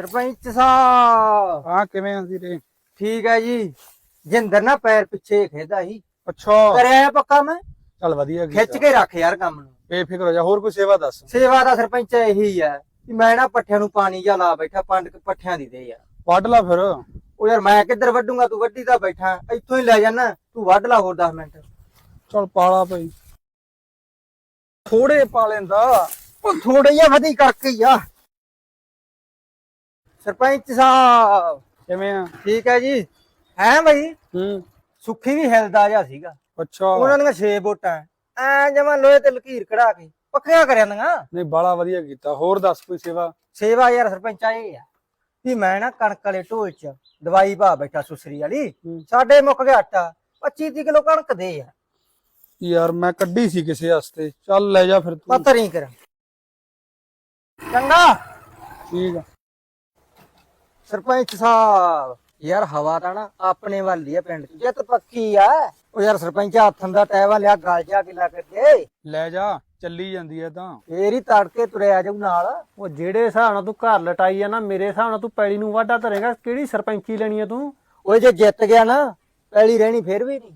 ਸਰਪੰਚ ਸਾਹਿਬ। ਹਾਂ ਕਿਵੇਂ ਆ ਵੀਰੇ? ਠੀਕ ਹੈ ਜੀ। ਜਿੰਦਰ ਨਾ ਪੈਰ ਪਿੱਛੇ ਖੇਦਾ ਸੀ। ਅੱਛਾ। ਕਰਿਆ ਪੱਕਾ ਮੈਂ ਚੱਲ ਵਧੀਆ ਖਿੱਚ ਕੇ ਰੱਖ ਯਾਰ ਕੰਮ ਨੂੰ। ਬੇਫਿਕਰ ਹੋ ਜਾ ਹੋਰ ਕੋਈ ਸੇਵਾ ਦੱਸ। ਸੇਵਾ ਦਾ ਸਰਪੰਚ ਇਹੀ ਹੈ ਕਿ ਮੈਂ ਨਾ ਪੱਠਿਆਂ ਨੂੰ ਪਾਣੀ ਜਾਂ ਲਾ ਬੈਠਾ ਪੰਡ ਕੁ ਪੱਠਿਆਂ ਦੀ ਦੇ ਯਾਰ ਵੱਢ ਲਾ ਫਿਰ। ਉਹ ਯਾਰ ਮੈਂ ਕਿੱਧਰ ਵੱਢੂਗਾ? ਤੂੰ ਵੱਢੀ ਤਾਂ ਬੈਠਾ। ਇੱਥੋਂ ਹੀ ਲੈ ਜਾਣਾ ਤੂੰ ਵੱਢ ਲਾ ਹੋਰ 10 ਮਿੰਟ। ਚੱਲ ਪਾਲਾ ਭਾਈ। ਥੋੜੇ ਪਾ ਲੈਂਦਾ। ਉਹ ਥੋੜੇ ਜਿਹਾ ਵਧੀ ਕਰਕੇ ਆ। ਸਰਪੰਚ ਸਾਹਿਬ ਕਿਵੇਂ ਆ? ਠੀਕ ਹੈ ਜੀ। ਹੈ ਬਈ? ਹੂੰ। ਸੁੱਖੀ ਵੀ ਹਿਲਦਾ ਜਿਹਾ ਸੀਗਾ। ਅੱਛਾ। ਉਹਨਾਂ ਦੀਆਂ 6 ਵੋਟਾਂ। ਐ ਜਮਾ ਲੋਹੇ ਤੇ ਲਕੀਰ ਕਢਾ ਕੇ ਪੱਕਿਆ ਕਰਿਆ ਦੀਆਂ। ਨਹੀਂ ਬਾਲਾ ਵਧੀਆ ਕੀਤਾ। ਹੋਰ ਦੱਸ ਕੋਈ ਸੇਵਾ? ਸੇਵਾ ਯਾਰ ਸਰਪੰਚਾ ਇਹ ਆ ਵੀ ਮੈਂ ਨਾ ਕਣਕ ਵਾਲੇ ਢੋਲ ਚ ਦਵਾਈ ਭਾ ਬੈਠਾ ਸੁਸਰੀ ਵਾਲੀ। ਸਾਡੇ ਮੁੱਕ ਗਿਆ ਆਟਾ। 25 30 ਕਿਲੋ ਕਣਕ ਦੇ ਆ। ਯਾਰ ਮੈਂ ਕੱਢੀ ਸੀ ਕਿਸੇ ਵਾਸਤੇ। ਚੱਲ ਲੈ ਜਾ ਫਿਰ ਤੂੰ। ਪਤਾ ਨਹੀਂ ਕਰ। ਚੰਗਾ। ਠੀਕ ਆ। ਸਰਪੰਚ ਸਾਹਿਬ। ਯਾਰ ਹਵਾ ਤਾਂ ਨਾ ਆਪਣੇ ਵੱਲ ਹੀ ਆ ਪਿੰਡ ਚ। ਜਿੱਤ ਪੱਕੀ ਆ। ਉਹ ਯਾਰ ਸਰਪੰਚ ਹੱਥਾਂ ਦਾ ਟੈਵਾ ਲਿਆ ਗਲ ਜਾ ਕਿਲਾ ਕਰਕੇ ਲੈ ਜਾ ਚੱਲੀ ਜਾਂਦੀ ਐ ਤਾਂ। ਫੇਰ ਹੀ ਤੜਕੇ ਤੁਰਿਆ ਜਾਊ ਨਾਲ। ਉਹ ਜਿਹੜੇ ਹਿਸਾਬ ਨਾਲ ਤੂੰ ਘਰ ਲਟਾਈ ਆ ਨਾ ਮੇਰੇ ਹਿਸਾਬ ਨਾਲ ਤੂੰ ਪੈਲੀ ਨੂੰ ਵਾਢਾ ਧਰੇਗਾ। ਕਿਹੜੀ ਸਰਪੰਚੀ ਲੈਣੀ ਆ ਤੂੰ? ਓਏ ਜੇ ਜਿੱਤ ਗਿਆ ਨਾ ਪੈਲੀ ਰਹਿਣੀ ਫੇਰ ਵੀ ਨਹੀਂ।